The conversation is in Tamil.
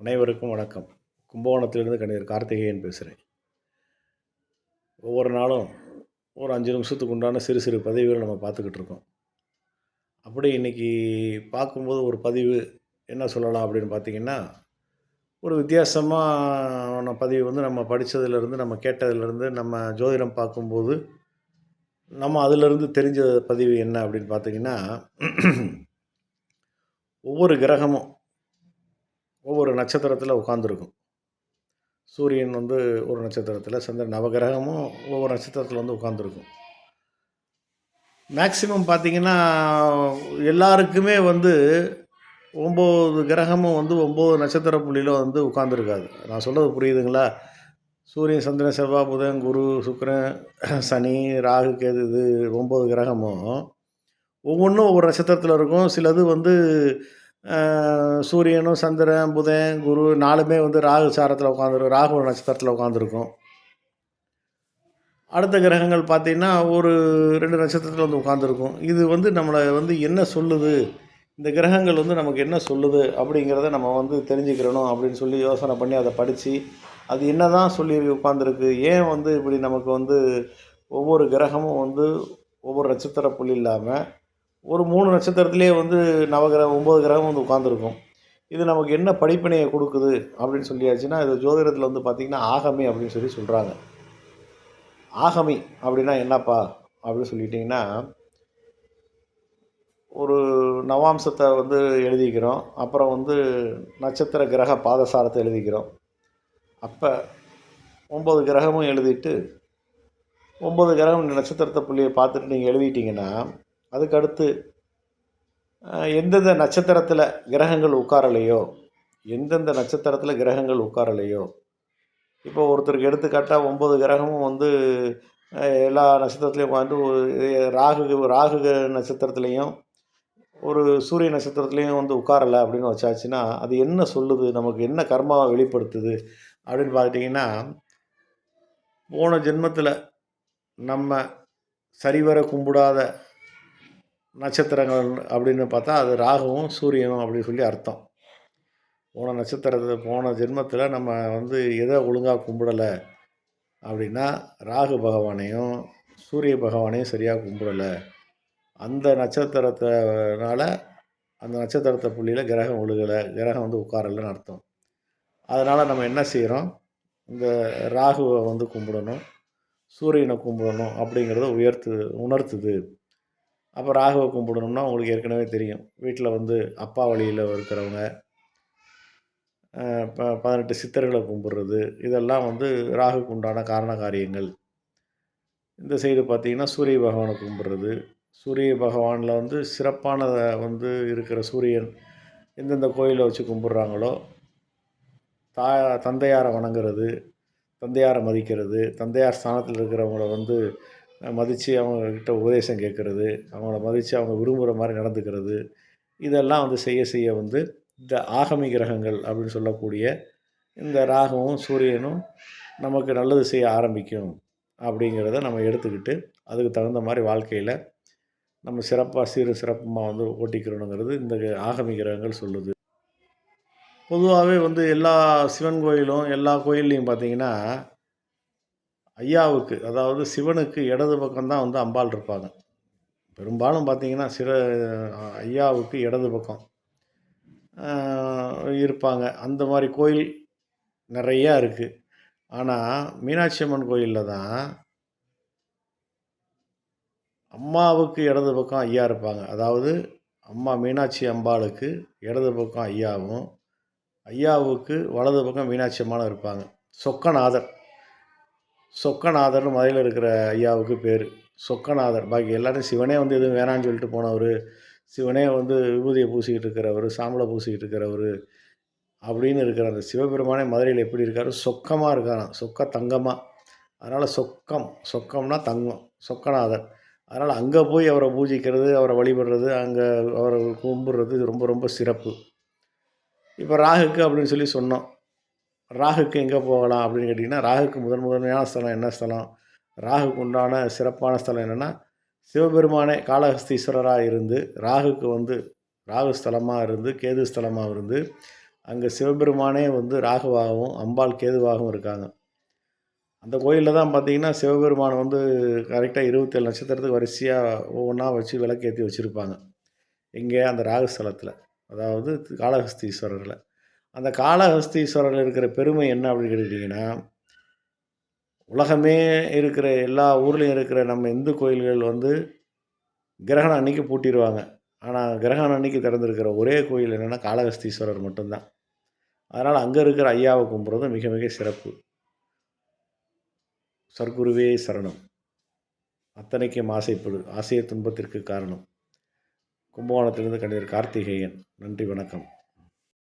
அனைவருக்கும் வணக்கம். கும்பகோணத்திலிருந்து கணிதர் கார்த்திகேயன் பேசுகிறேன் ஒவ்வொரு நாளும் ஒரு அஞ்சு நிமிஷத்துக்கு உண்டான சிறு சிறு பதிவுகள் நம்ம பார்த்துக்கிட்டு இருக்கோம். அப்படி இன்றைக்கி பார்க்கும்போது ஒரு பதிவு என்ன சொல்லலாம் அப்படின்னு பார்த்தீங்கன்னா ஒரு வித்தியாசமான பதிவு வந்து நம்ம படித்ததுலேருந்து நம்ம கேட்டதுலேருந்து நம்ம ஜோதிடம் பார்க்கும்போது நம்ம அதிலிருந்து தெரிஞ்ச பதிவு என்ன அப்படின்னு பார்த்தீங்கன்னா ஒவ்வொரு கிரகமும் ஒவ்வொரு நட்சத்திரத்தில் உட்காந்துருக்கும் சூரியன் வந்து ஒரு நட்சத்திரத்தில் சந்திரன் நவகிரகமும் ஒவ்வொரு நட்சத்திரத்தில் வந்து உட்காந்துருக்கும் மேக்சிமம் பார்த்திங்கன்னா எல்லாருக்குமே வந்து ஒம்பது கிரகமும் வந்து ஒம்பது நட்சத்திர புள்ளியில் வந்து உட்காந்துருக்காது நான் சொல்கிறது புரியுதுங்களா? சூரியன் சந்திரன் செவ்வாய் புதன் குரு சுக்கரன் சனி ராகு கேது இது ஒம்பது கிரகமும் ஒவ்வொன்றும் ஒவ்வொரு நட்சத்திரத்தில் இருக்கும். சிலது வந்து சூரியனும் சந்திரன் புதன் குரு நாலுமே வந்து ராகு சாரத்தில் உட்காந்துருக்கும் ராகு நட்சத்திரத்தில் உட்காந்துருக்கும் அடுத்த கிரகங்கள் பார்த்தீங்கன்னா ஒரு ரெண்டு நட்சத்திரத்தில் வந்து உட்காந்துருக்கும் இது வந்து நம்மளை வந்து என்ன சொல்லுது? இந்த கிரகங்கள் வந்து நமக்கு என்ன சொல்லுது? அப்படிங்கிறத நம்ம வந்து தெரிஞ்சுக்கிறணும் அப்படின்னு சொல்லி யோசனை பண்ணி அதை படித்து அது என்ன தான் சொல்லி உட்காந்துருக்கு ஏன் வந்து இப்படி நமக்கு வந்து ஒவ்வொரு கிரகமும் வந்து ஒவ்வொரு நட்சத்திர புள்ளி இல்லாமல் ஒரு மூணு நட்சத்திரத்திலே வந்து நவகிரகம் ஒம்பது கிரகம் வந்து உட்காந்துருக்கும் இது நமக்கு என்ன படிப்பினையை கொடுக்குது அப்படின்னு சொல்லியாச்சுன்னா இது ஜோதிடத்தில் வந்து பார்த்திங்கன்னா ஆகமி அப்படின்னு சொல்லி சொல்கிறாங்க ஆகமி அப்படின்னா என்னப்பா அப்படின்னு சொல்லிட்டிங்கன்னா ஒரு நவாம்சத்தை வந்து எழுதிக்கிறோம் அப்புறம் வந்து நட்சத்திர கிரக பாதசாரத்தை எழுதிக்கிறோம். அப்போ ஒம்பது கிரகமும் எழுதிட்டு ஒம்பது கிரகம் இந்த நட்சத்திரத்தை புள்ளியை பார்த்துட்டு நீங்கள் எழுதிட்டீங்கன்னா அதுக்கடுத்து எந்தெந்த நட்சத்திரத்தில் கிரகங்கள் உட்காரலையோ எந்தெந்த நட்சத்திரத்தில் கிரகங்கள் உட்காரலையோ இப்போ ஒருத்தருக்கு எடுத்துக்காட்டால் ஒம்பது கிரகமும் வந்து எல்லா நட்சத்திரத்துலேயும் உட்காந்து ராகு ராகு நட்சத்திரத்துலேயும் ஒரு சூரிய நட்சத்திரத்துலேயும் வந்து உட்காரலை அப்படின்னு வச்சாச்சுன்னா அது என்ன சொல்லுது நமக்கு என்ன கர்மாவை வெளிப்படுத்துது அப்படின்னு பார்த்துட்டிங்கன்னா போன ஜென்மத்தில் நம்ம சரிவர கும்பிடாத நட்சத்திரங்கள் அப்படின்னு பார்த்தா அது ராகுவும் சூரியனும் அப்படின்னு சொல்லி அர்த்தம். போன நட்சத்திரத்தை போன ஜென்மத்தில் நம்ம வந்து எதை ஒழுங்காக கும்பிடலை அப்படின்னா ராகு பகவானையும் சூரிய பகவானையும் சரியாக கும்பிடலை. அந்த நட்சத்திரத்தினால அந்த நட்சத்திரத்தை புள்ளியில் கிரகம் ஒழுகலை கிரகம் வந்து உட்காரலைன்னு அர்த்தம். அதனால் நம்ம என்ன செய்கிறோம் இந்த ராகுவை வந்து கும்பிடணும் சூரியனை கும்பிடணும் அப்படிங்கிறத உயர்த்து உணர்த்துது. அப்போ ராகுவை கும்பிடணும்னா உங்களுக்கு ஏற்கனவே தெரியும். வீட்டில் வந்து அப்பா வழியில் இருக்கிறவங்க ப பதினெட்டு சித்தர்களை கும்பிட்றது இதெல்லாம் வந்து ராகுக்கு உண்டான காரண காரியங்கள். இந்த சைடு பார்த்திங்கன்னா சூரிய பகவானை கும்பிட்றது. சூரிய பகவானில் வந்து சிறப்பான வந்து இருக்கிற சூரியன் எந்தெந்த கோயிலை வச்சு கும்பிட்றாங்களோ தா தந்தையாரை வணங்குறது தந்தையாரை மதிக்கிறது தந்தையார் ஸ்தானத்தில் இருக்கிறவங்கள வந்து மதித்து அவங்கக்கிட்ட உபதேசம் கேட்குறது அவங்கள மதித்து அவங்க விரும்புகிற மாதிரி நடந்துக்கிறது இதெல்லாம் வந்து செய்ய செய்ய வந்து இந்த ஆகமி கிரகங்கள் அப்படின்னு சொல்லக்கூடிய இந்த ராகுவும் சூரியனும் நமக்கு நல்லது செய்ய ஆரம்பிக்கும் அப்படிங்கிறத நம்ம எடுத்துக்கிட்டு அதுக்கு தகுந்த மாதிரி வாழ்க்கையில் நம்ம சிறப்பாக சீரு சிறப்புமாக வந்து ஓட்டிக்கிறணுங்கிறது இந்த ஆகமி கிரகங்கள் சொல்லுது. பொதுவாகவே வந்து எல்லா சிவன் கோயிலும் எல்லா கோயில்லையும் பார்த்தீங்கன்னா ஐயாவுக்கு அதாவது சிவனுக்கு இடது பக்கம்தான் வந்து அம்பாள் இருப்பாங்க. பெரும்பாலும் பார்த்தீங்கன்னா சிற ஐயாவுக்கு இடது பக்கம் இருப்பாங்க. அந்த மாதிரி கோயில் நிறையா இருக்குது ஆனால் மீனாட்சி அம்மன் கோயிலில் தான் அம்மாவுக்கு இடது பக்கம் ஐயா இருப்பாங்க. அதாவது அம்மா மீனாட்சி அம்பாளுக்கு இடது பக்கம் ஐயாவும் ஐயாவுக்கு வலது பக்கம் மீனாட்சி அம்மாவும் இருப்பாங்க. சொக்கநாதர். சொக்கநாதர்னு மதுரையில் இருக்கிற ஐயாவுக்கு பேர். சொக்கநாதர். பாக்கி எல்லோரும் சிவனே வந்து எதுவும் வேணான்னு சொல்லிட்டு போனவர் சிவனே வந்து விபூதியை பூசிக்கிட்டு இருக்கிறவர் சாம்பலை பூசிக்கிட்டு இருக்கிறவர் அப்படின்னு இருக்கிற அந்த சிவபெருமானே மதுரையில் எப்படி இருக்கார்? சொக்கமாக இருக்காராம். சொக்க தங்கமாக அதனால் சொக்கம். சொக்கம்னா தங்கம். சொக்கநாதர். அதனால் அங்கே போய் அவரை பூஜிக்கிறது அவரை வழிபடுறது அங்கே அவரை கும்பிடுறது ரொம்ப ரொம்ப சிறப்பு. இப்போ ராகுக்கு அப்படின்னு சொல்லி சொன்னோம். ராகுக்கு எங்கே போகலாம் அப்படின்னு கேட்டிங்கன்னா ராகுக்கு முதன் முதன்மையான ஸ்தலம் என்ன ஸ்தலம்? ராகுக்கு உண்டான சிறப்பான ஸ்தலம் என்னென்னா சிவபெருமானே காளஹஸ்தீஸ்வரராக இருந்து ராகுக்கு வந்து ராகு ஸ்தலமாக இருந்து கேது ஸ்தலமாக இருந்து அங்கே சிவபெருமானே வந்து ராகுவாகவும் அம்பாள் கேதுவாகவும் இருக்காங்க. அந்த கோயிலில் தான் பார்த்திங்கன்னா சிவபெருமான் வந்து கரெக்டாக இருபத்தேழு நட்சத்திரத்துக்கு வரிசையாக ஒவ்வொன்றா வச்சு விளக்கேற்றி வச்சுருப்பாங்க. இங்கே அந்த ராகுஸ்தலத்தில் அதாவது காளஹஸ்தீஸ்வரரில். அந்த காளஹஸ்தீஸ்வரரில் இருக்கிற பெருமை என்ன அப்படின்னு கேட்டுக்கிட்டிங்கன்னா உலகமே இருக்கிற எல்லா ஊர்லேயும் இருக்கிற நம்ம இந்து கோயில்கள் வந்து கிரகணம் அன்னைக்கு பூட்டிடுவாங்க ஆனால் கிரகணம் அன்னைக்கு திறந்துருக்கிற ஒரே கோயில் என்னென்னா காளகஸ்தீஸ்வரர் மட்டும்தான். அதனால் அங்கே இருக்கிற ஐயாவை கும்பிட்றது மிக மிக சிறப்பு. சர்க்குருவே சரணம். அத்தனைக்கும் ஆசைப்படு ஆசைய துன்பத்திற்கு காரணம். கும்பகோணத்திலிருந்து கண்டிப்பாக கார்த்திகேயன். நன்றி வணக்கம்.